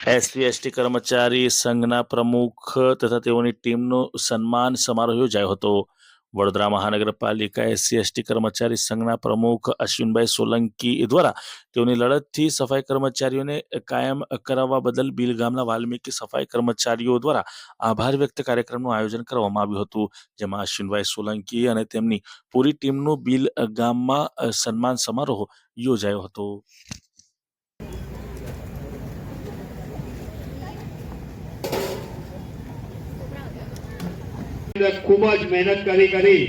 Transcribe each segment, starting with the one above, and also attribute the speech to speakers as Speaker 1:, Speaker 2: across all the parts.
Speaker 1: SC, ST કર્મચારી સંઘના પ્રમુખ તથા તેઓની ટીમનો સન્માન સમારોહ યોજાયો હતો. વડોદરા મહાનગરપાલિકા એસસી, એસટી કર્મચારી સંઘના પ્રમુખ અશ્વિનભાઈ સોલંકી દ્વારા તેઓની લડતથી સફાઈ કર્મચારીઓને કાયમ કરાવવા બદલ બિલ ગામના વાલ્મીકી સફાઈ કર્મચારીઓ દ્વારા આભાર વ્યક્ત કાર્યક્રમનું આયોજન કરવામાં આવ્યું હતું. જેમાં અશ્વિનભાઈ સોલંકી અને તેમની પૂરી ટીમનું બિલ ગામમાં સન્માન સમારોહ યોજાયો હતો.
Speaker 2: ખૂબ જ મહેનત કરી કરી.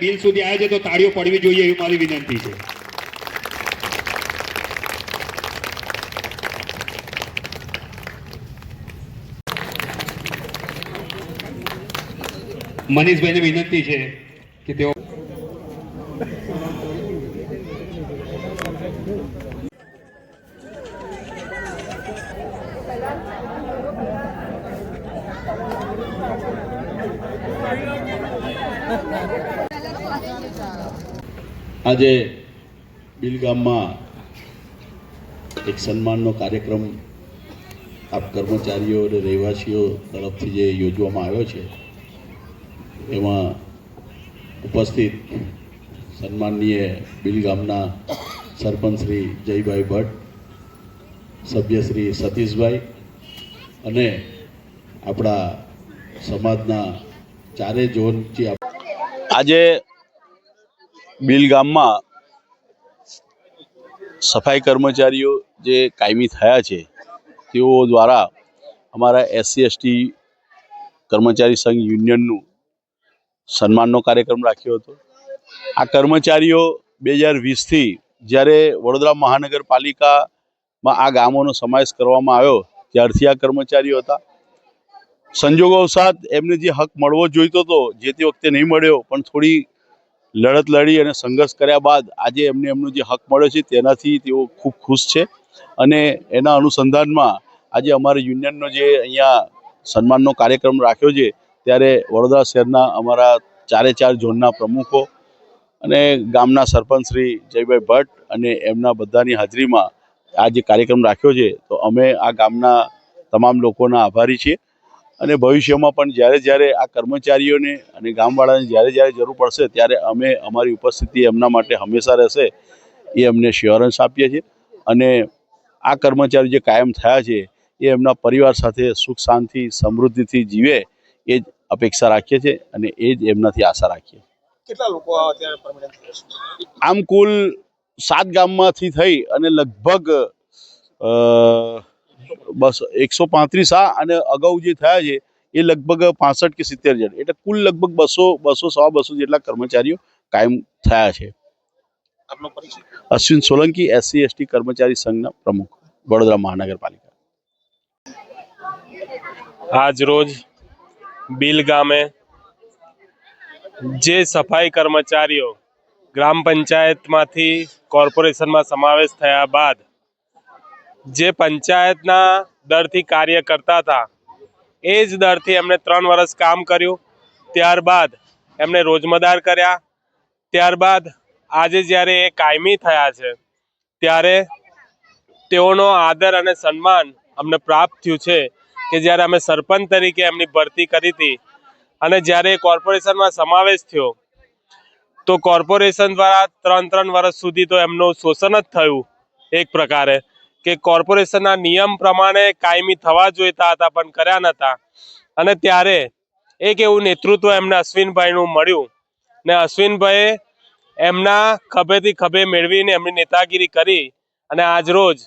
Speaker 2: બિલ સુધી આવે છે તો તાળીઓ પડવી જોઈએ એવી મારી વિનંતી છે. મનીષભાઈને વિનંતી છે કે તેઓ
Speaker 3: આજે બિલગામમાં એક સન્માનનો કાર્યક્રમ આપ કર્મચારીઓ અને રહેવાસીઓ તરફથી જે યોજવામાં આવ્યો છે એમાં ઉપસ્થિત સન્માનનીય બિલ ગામના સરપંચ શ્રી જયભાઈ ભટ્ટ, સભ્ય શ્રી સતીશભાઈ અને આપણા સમાજના ચારે ઝોનથી આજે બિલ ગામમાં સફાઈ કર્મચારીઓ જે કાયમી થયા છે, તેઓ દ્વારા અમારા એસસી, એસટી કર્મચારી સંઘ યુનિયનનું સન્માનનો કાર્યક્રમ રાખ્યો હતો. આ કર્મચારીઓ બે હજાર વીસથી જ્યારે વડોદરા મહાનગરપાલિકામાં આ ગામોનો સમાવેશ કરવામાં આવ્યો, ત્યારથી આ કર્મચારીઓ હતા. સંજોગોવસાત એમને જે હક મળવો જોઈતો હતો, જે તે વખતે નહીં મળ્યો, પણ થોડી લડત લડી અને સંઘર્ષ કર્યા બાદ આજે એમને એમનો જે હક મળ્યો છે, તેનાથી તેઓ ખૂબ ખુશ છે. અને એના અનુસંધાનમાં આજે અમારા યુનિયનનો જે અહીંયા સન્માનનો કાર્યક્રમ રાખ્યો છે ત્યારે વડોદરા શહેરના અમારા ચારે ચાર ઝોનના પ્રમુખો અને ગામના સરપંચ શ્રી જયભાઈ ભટ્ટ અને એમના બધાની હાજરીમાં આ જે કાર્યક્રમ રાખ્યો છે, તો અમે આ ગામના તમામ લોકોના આભારી છીએ. અને ભવિષ્યમાં પણ જ્યારે જ્યારે આ કર્મચારીઓને અને ગામવાળાને જ્યારે જ્યારે જરૂર પડશે, ત્યારે અમે અમારી ઉપસ્થિતિ એમના માટે હંમેશા રહેશે એ અમને શ્યોરન્સ આપીએ છીએ. અને આ કર્મચારી જે કાયમ થયા છે, એ એમના પરિવાર સાથે સુખ, શાંતિ, સમૃદ્ધિથી જીવે એ જ અપેક્ષા રાખીએ છીએ અને એ જ એમનાથી આશા રાખીએ
Speaker 4: કેટલા લોકો
Speaker 3: આમ કુલ સાત ગામમાંથી થઈ અને લગભગ બસ એકસો પાંત્રીસ આ અને અગાઉ જે થયા છે એ લગભગ પાસઠ કે સિત્તેર જણ. એટલે કુલ લગભગ બસો બસો સવા બસો જેટલા કર્મચારીઓ કાયમ થયા છે. અશ્વિન સોલંકી એસસી એસટી કર્મચારી સંઘના પ્રમુખ વડોદરા મહાનગરપાલિકા.
Speaker 5: આજ રોજ બિલ ગામે જે સફાઈ કર્મચારીઓ ગ્રામ પંચાયતમાંથી કોર્પોરેશનમાં સમાવેશ થયા બાદ જે પંચાયતના દરથી કાર્ય કરતા હતા, એ જ દરથી એમણે ત્રણ વર્ષ કામ કર્યું. ત્યારબાદ એમણે રોજમદાર કર્યા. ત્યારબાદ આજે જ્યારે એ કાયમી થયા છે, ત્યારે તેઓનો આદર અને સન્માન અમને પ્રાપ્ત થયું છે. કે જ્યારે અમે સરપંચ તરીકે એમની ભરતી કરી હતી અને જ્યારે કોર્પોરેશનમાં સમાવેશ થયો, તો કોર્પોરેશન દ્વારા ત્રણ ત્રણ વર્ષ સુધી તો એમનું શોષણ જ થયું એક પ્રકારે કે કોર્પોરેશનના નિયમ પ્રમાણે કાયમી થવા જોઈતા હતા પણ કર્યા નહોતા અને ત્યારે એક એવું નેતૃત્વ એમને અશ્વિનભાઈનું મળ્યું ને અશ્વિનભાઈએ એમના ખભેથી ખભે મેળવીને એમની નેતાગીરી કરી અને આજરોજ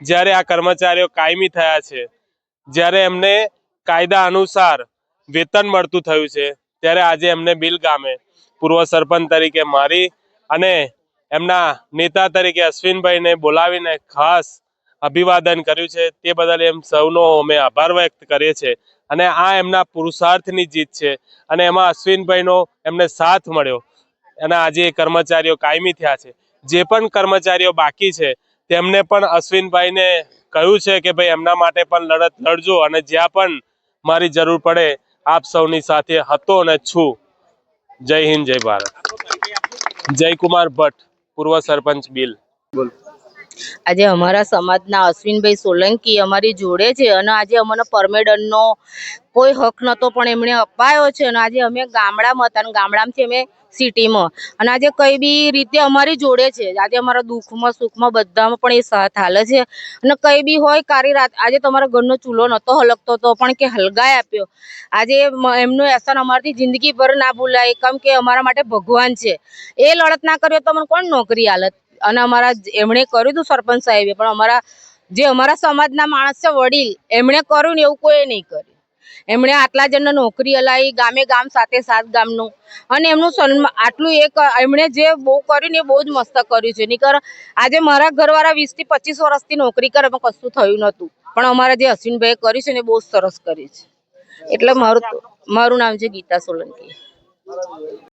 Speaker 5: જ્યારે આ કર્મચારીઓ કાયમી થયા છે જ્યારે એમને કાયદા અનુસાર વેતન મળતું થયું છે, ત્યારે આજે એમને બિલ ગામે પૂર્વ સરપંચ તરીકે મારી અને એમના નેતા તરીકે અશ્વિનભાઈને બોલાવીને ખાસ અભિવાદન કર્યું છે. તે બદલ એમ સૌનો અમે આભાર વ્યક્ત કરીએ છીએ અને આ એમના પુરુષાર્થની જીત છે અને એમાં અશ્વિનભાઈનો એમને સાથ મળ્યો. અને આજે કર્મચારીઓ કાયમી થયા છે. જે પણ કર્મચારીઓ બાકી છે, તેમને પણ અશ્વિનભાઈને કહ્યું છે કે ભાઈ એમના માટે પણ લડત લડજો અને જ્યાં પણ મારી જરૂર પડે, આપ સૌની સાથે હતો અને છું. જય હિન્દ, જય ભારત. જયકુમાર ભટ્ટ, પૂર્વ સરપંચ બિલ.
Speaker 6: આજે અમારા સમાજના અશ્વિનભાઈ સોલંકી અમારી જોડે છે અને આજે અમને પરમેડનનો કોઈ હક નહોતો, પણ એમણે અપાયો છે. અને આજે અમે ગામડામાં હતા અને ગામડામાંથી અમે સિટીમાં. અને આજે કઈ બી રીતે અમારી જોડે છે. આજે અમારા દુઃખમાં સુખમાં બધામાં પણ એ સાથ હાલે છે. અને કઈ બી હોય કારી રાત, આજે તમારા ઘરનો ચૂલો નહોતો હલકતો તો પણ કે હલગાઈ આપ્યો. આજે એમનો એહસાન જિંદગી જિંદગીભર ના ભૂલાય. કેમ કે અમારા માટે ભગવાન છે. એ લડત ના કર્યો તો અમને કોણ નોકરી હાલત અને અમારા એમણે કર્યું હતું સરપંચ સાહેબે, પણ અમારા જે અમારા સમાજના માણસ છે, વડીલ, એમણે કર્યું ને એવું કોઈ નહીં કર્યું. એમણે આટલા જણને નોકરી હલાવી ગામે ગામ સાથે સાત ગામનું. અને એમનું સન્માન આટલું એક એમણે જે બહુ કર્યું ને એ બહુ જ મસ્ત કર્યું છે. નીકર આજે મારા ઘરવાળા વીસથી પચીસ વર્ષથી નોકરી કરે, પણ કશું થયું નહોતું. પણ અમારા જે અશ્વિનભાઈએ કર્યું છે ને બહુ સરસ કર્યું છે. એટલે મારું મારું નામ છે ગીતા સોલંકી.